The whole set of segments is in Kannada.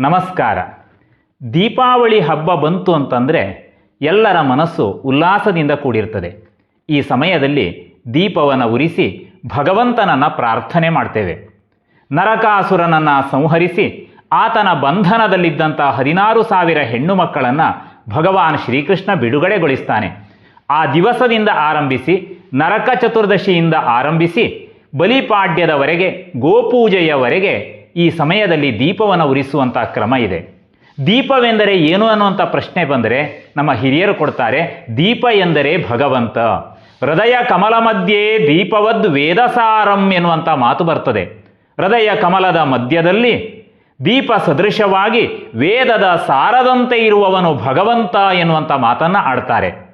ನಮಸ್ಕಾರ. ದೀಪಾವಳಿ ಹಬ್ಬ ಬಂತು ಅಂತಂದರೆ ಎಲ್ಲರ ಮನಸ್ಸು ಉಲ್ಲಾಸದಿಂದ ಕೂಡಿರ್ತದೆ. ಈ ಸಮಯದಲ್ಲಿ ದೀಪವನ್ನು ಉರಿಸಿ ಭಗವಂತನನ್ನು ಪ್ರಾರ್ಥನೆ ಮಾಡ್ತೇವೆ. ನರಕಾಸುರನನ್ನು ಸಂಹರಿಸಿ ಆತನ ಬಂಧನದಲ್ಲಿದ್ದಂಥ ಹದಿನಾರು ಸಾವಿರ ಹೆಣ್ಣು ಮಕ್ಕಳನ್ನು ಭಗವಾನ್ ಶ್ರೀಕೃಷ್ಣ ಬಿಡುಗಡೆಗೊಳಿಸ್ತಾನೆ. ಆ ದಿವಸದಿಂದ ಆರಂಭಿಸಿ ನರಕ ಚತುರ್ದಶಿಯಿಂದ ಆರಂಭಿಸಿ ಬಲಿಪಾಡ್ಯದವರೆಗೆ ಗೋಪೂಜೆಯವರೆಗೆ ಈ ಸಮಯದಲ್ಲಿ ದೀಪವನ್ನು ಉರಿಸುವಂಥ ಕ್ರಮ ಇದೆ. ದೀಪವೆಂದರೆ ಏನು ಅನ್ನುವಂಥ ಪ್ರಶ್ನೆ ಬಂದರೆ ನಮ್ಮ ಹಿರಿಯರು ಕೊಡ್ತಾರೆ, ದೀಪ ಎಂದರೆ ಭಗವಂತ. ಹೃದಯ ಕಮಲ ಮಧ್ಯೆ ದೀಪವದ್ ವೇದಸಾರಂ ಎನ್ನುವಂಥ ಮಾತು ಬರ್ತದೆ. ಹೃದಯ ಕಮಲದ ಮಧ್ಯದಲ್ಲಿ ದೀಪ ಸದೃಶವಾಗಿ ವೇದದ ಸಾರದಂತೆ ಇರುವವನು ಭಗವಂತ ಎನ್ನುವಂಥ ಮಾತನ್ನು ಆಡ್ತಾರೆ.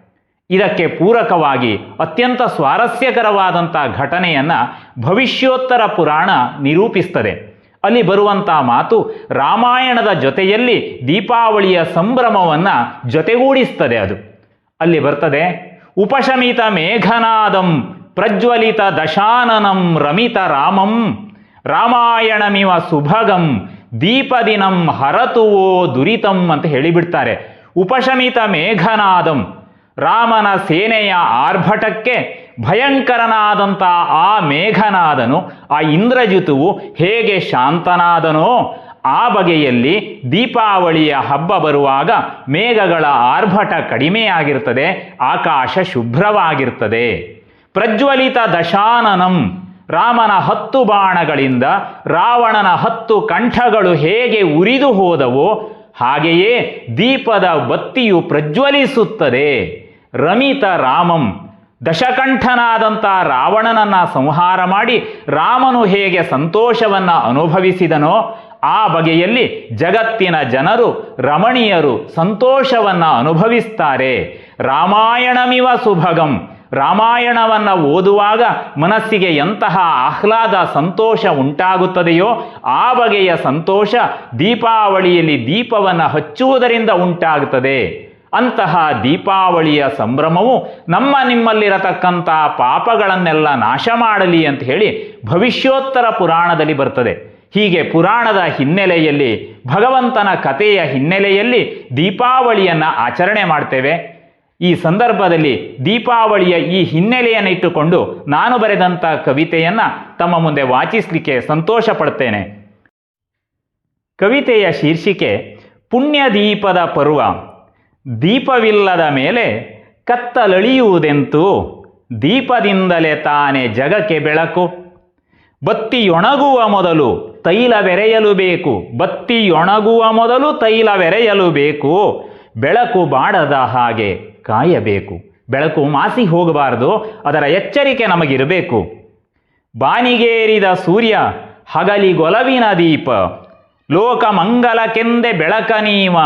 ಇದಕ್ಕೆ ಪೂರಕವಾಗಿ ಅತ್ಯಂತ ಸ್ವಾರಸ್ಯಕರವಾದಂಥ ಘಟನೆಯನ್ನು ಭವಿಷ್ಯೋತ್ತರ ಪುರಾಣ ನಿರೂಪಿಸ್ತದೆ. ಅಲ್ಲಿ ಬರುವಂಥ ಮಾತು ರಾಮಾಯಣದ ಜೊತೆಯಲ್ಲಿ ದೀಪಾವಳಿಯ ಸಂಭ್ರಮವನ್ನು ಜೊತೆಗೂಡಿಸ್ತದೆ ಅದು. ಅಲ್ಲಿ ಬರ್ತದೆ, ಉಪಶಮಿತ ಮೇಘನಾದಂ ಪ್ರಜ್ವಲಿತ ದಶಾನನಂ ರಮಿತ ರಾಮಂ ರಾಮಾಯಣಮಿವ ಸುಭಗಂ ದೀಪದಿನಂ ಹರತುವೋ ದುರಿತಂ ಅಂತ ಹೇಳಿಬಿಡ್ತಾರೆ. ಉಪಶಮಿತ ಮೇಘನಾದಂ ರಾಮನ ಸೇನೆಯ ಆರ್ಭಟಕ್ಕೆ ಭಯಂಕರನಾದಂಥ ಆ ಮೇಘನಾದನು, ಆ ಇಂದ್ರಜಿತುವು ಹೇಗೆ ಶಾಂತನಾದನೋ ಆ ಬಗೆಯಲ್ಲಿ ದೀಪಾವಳಿಯ ಹಬ್ಬ ಬರುವಾಗ ಮೇಘಗಳ ಆರ್ಭಟ ಕಡಿಮೆಯಾಗಿರ್ತದೆ ಆಕಾಶ ಶುಭ್ರವಾಗಿರ್ತದೆ ಪ್ರಜ್ವಲಿತ ದಶಾನನಂ, ರಾಮನ ಹತ್ತು ಬಾಣಗಳಿಂದ ರಾವಣನ ಹತ್ತು ಕಂಠಗಳು ಹೇಗೆ ಉರಿದು ಹೋದವೋ ಹಾಗೆಯೇ ದೀಪದ ಬತ್ತಿಯು ಪ್ರಜ್ವಲಿಸುತ್ತದೆ. ರಮಿತ ರಾಮಂ ದಶಕಂಠನಾದಂಥ ರಾವಣನನ್ನು ಸಂಹಾರ ಮಾಡಿ ರಾಮನು ಹೇಗೆ ಸಂತೋಷವನ್ನು ಅನುಭವಿಸಿದನೋ ಆ ಬಗೆಯಲ್ಲಿ ಜಗತ್ತಿನ ಜನರು, ರಮಣೀಯರು ಸಂತೋಷವನ್ನು ಅನುಭವಿಸ್ತಾರೆ. ರಾಮಾಯಣಮಿವ ಸುಭಗಂ. ರಾಮಾಯಣವನ್ನು ಓದುವಾಗ ಮನಸ್ಸಿಗೆ ಎಂತಹ ಆಹ್ಲಾದ ಸಂತೋಷ ಉಂಟಾಗುತ್ತದೆಯೋ ಆ ಬಗೆಯ ಸಂತೋಷ ದೀಪಾವಳಿಯಲ್ಲಿ ದೀಪವನ್ನು ಹಚ್ಚುವುದರಿಂದ ಉಂಟಾಗುತ್ತದೆ. ಅಂತಹ ದೀಪಾವಳಿಯ ಸಂಭ್ರಮವು ನಮ್ಮ ನಿಮ್ಮಲ್ಲಿರತಕ್ಕಂಥ ಪಾಪಗಳನ್ನೆಲ್ಲ ನಾಶ ಮಾಡಲಿ ಅಂತ ಹೇಳಿ ಭವಿಷ್ಯೋತ್ತರ ಪುರಾಣದಲ್ಲಿ ಬರ್ತದೆ. ಹೀಗೆ ಪುರಾಣದ ಹಿನ್ನೆಲೆಯಲ್ಲಿ, ಭಗವಂತನ ಕಥೆಯ ಹಿನ್ನೆಲೆಯಲ್ಲಿ ದೀಪಾವಳಿಯನ್ನು ಆಚರಣೆ ಮಾಡ್ತೇವೆ. ಈ ಸಂದರ್ಭದಲ್ಲಿ ದೀಪಾವಳಿಯ ಈ ಹಿನ್ನೆಲೆಯನ್ನು ಇಟ್ಟುಕೊಂಡು ನಾನು ಬರೆದಂಥ ಕವಿತೆಯನ್ನು ತಮ್ಮ ಮುಂದೆ ವಾಚಿಸಲಿಕ್ಕೆ ಸಂತೋಷ ಪಡ್ತೇನೆ. ಕವಿತೆಯ ಶೀರ್ಷಿಕೆ, ಪುಣ್ಯದೀಪದ ಪರ್ವ. ದೀಪವಿಲ್ಲದ ಮೇಲೆ ಕತ್ತಲಳಿಯುವುದೆಂತೂ? ದೀಪದಿಂದಲೇ ತಾನೇ ಜಗಕ್ಕೆ ಬೆಳಕು. ಬತ್ತಿಯೊಣಗುವ ಮೊದಲು ತೈಲ ಬೆರೆಯಲು ಬೇಕು. ಬತ್ತಿಯೊಣಗುವ ಮೊದಲು ತೈಲ ಬೆರೆಯಲು ಬೇಕು. ಬೆಳಕು ಬಾಡದ ಹಾಗೆ ಕಾಯಬೇಕು. ಬೆಳಕು ಮಾಸಿ ಹೋಗಬಾರದು. ಅದರ ಎಚ್ಚರಿಕೆ ನಮಗಿರಬೇಕು. ಬಾನಿಗೇರಿದ ಸೂರ್ಯ ಹಗಲಿಗೊಲವಿನ ದೀಪ. ಲೋಕಮಂಗಲಕ್ಕೆಂದೆ ಬೆಳಕ ನೀವ.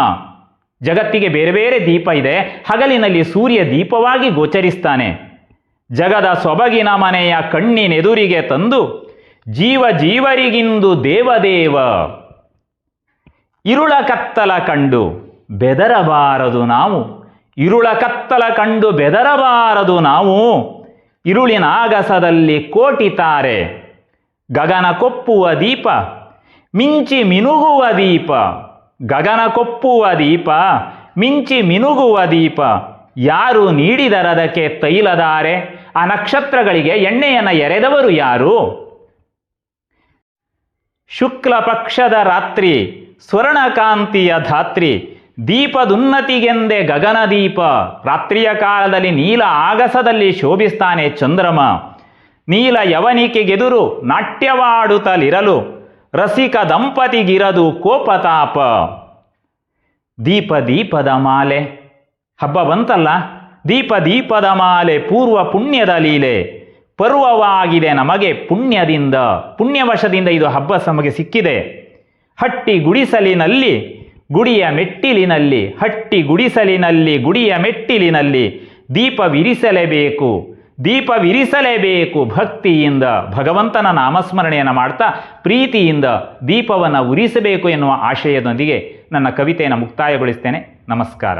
ಜಗತ್ತಿಗೆ ಬೇರೆ ಬೇರೆ ದೀಪ ಇದೆ. ಹಗಲಿನಲ್ಲಿ ಸೂರ್ಯ ದೀಪವಾಗಿ ಗೋಚರಿಸ್ತಾನೆ. ಜಗದ ಸೊಬಗಿನ ಮನೆಯ ಕಣ್ಣಿನೆದುರಿಗೆ ತಂದು ಜೀವ ಜೀವರಿಗಿಂದು ದೇವದೇವ. ಇರುಳ ಕತ್ತಲ ಕಂಡು ಬೆದರಬಾರದು ನಾವು. ಇರುಳ ಕತ್ತಲ ಕಂಡು ಬೆದರಬಾರದು ನಾವು. ಇರುಳಿನ ಆಗಸದಲ್ಲಿ ಕೋಟಿತಾರೆ ಗಗನ ಕೊಪ್ಪುವ ದೀಪ, ಮಿಂಚಿ ಮಿನುಗುವ ದೀಪ. ಗಗನ ಕೊಪ್ಪುವ ದೀಪ, ಮಿಂಚಿ ಮಿನುಗುವ ದೀಪ, ಯಾರು ನೀಡಿದರದಕ್ಕೆ ತೈಲದಾರೆ, ಆ ನಕ್ಷತ್ರಗಳಿಗೆ ಎಣ್ಣೆಯನ್ನು ಎರೆದವರು ಯಾರು? ಶುಕ್ಲ ಪಕ್ಷದ ರಾತ್ರಿ, ಸ್ವರ್ಣಕಾಂತಿಯ ಧಾತ್ರಿ, ದೀಪದುನ್ನತಿಗೆಂದೆ ಗಗನದೀಪ ರಾತ್ರಿಯ ಕಾಲದಲ್ಲಿ ನೀಲ ಆಗಸದಲ್ಲಿ ಶೋಭಿಸ್ತಾನೆ ಚಂದ್ರಮ, ನೀಲ ಯವನಿಕೆಗೆದುರು ನಾಟ್ಯವಾಡುತ್ತಲಿರಲು ರಸಿಕ ದಂಪತಿಗಿರದು ಕೋಪತಾಪ. ದೀಪ ದೀಪದ ಮಾಲೆ. ಹಬ್ಬ ಬಂತಲ್ಲ ದೀಪ ದೀಪದ ಮಾಲೆ ಪೂರ್ವ ಪುಣ್ಯದ ಲೀಲೆ. ಪರ್ವವಾಗಿದೆ ನಮಗೆ ಪುಣ್ಯದಿಂದ, ಪುಣ್ಯವಶದಿಂದ ಇದು ಹಬ್ಬ ನಮಗೆ ಸಿಕ್ಕಿದೆ. ಹಟ್ಟಿ ಗುಡಿಸಲಿನಲ್ಲಿ, ಗುಡಿಯ ಮೆಟ್ಟಿಲಿನಲ್ಲಿ, ಹಟ್ಟಿ ಗುಡಿಸಲಿನಲ್ಲಿ, ಗುಡಿಯ ಮೆಟ್ಟಿಲಿನಲ್ಲಿ ದೀಪವಿರಿಸಲೇಬೇಕು. ದೀಪವಿರಿಸಲೇಬೇಕು ಭಕ್ತಿಯಿಂದ ಭಗವಂತನ ನಾಮಸ್ಮರಣೆಯನ್ನು ಮಾಡ್ತಾ ಪ್ರೀತಿಯಿಂದ ದೀಪವನ್ನು ಉರಿಸಬೇಕು ಎನ್ನುವ ಆಶಯದೊಂದಿಗೆ ನನ್ನ ಕವಿತೆಯನ್ನು ಮುಕ್ತಾಯಗೊಳಿಸ್ತೇನೆ. ನಮಸ್ಕಾರ.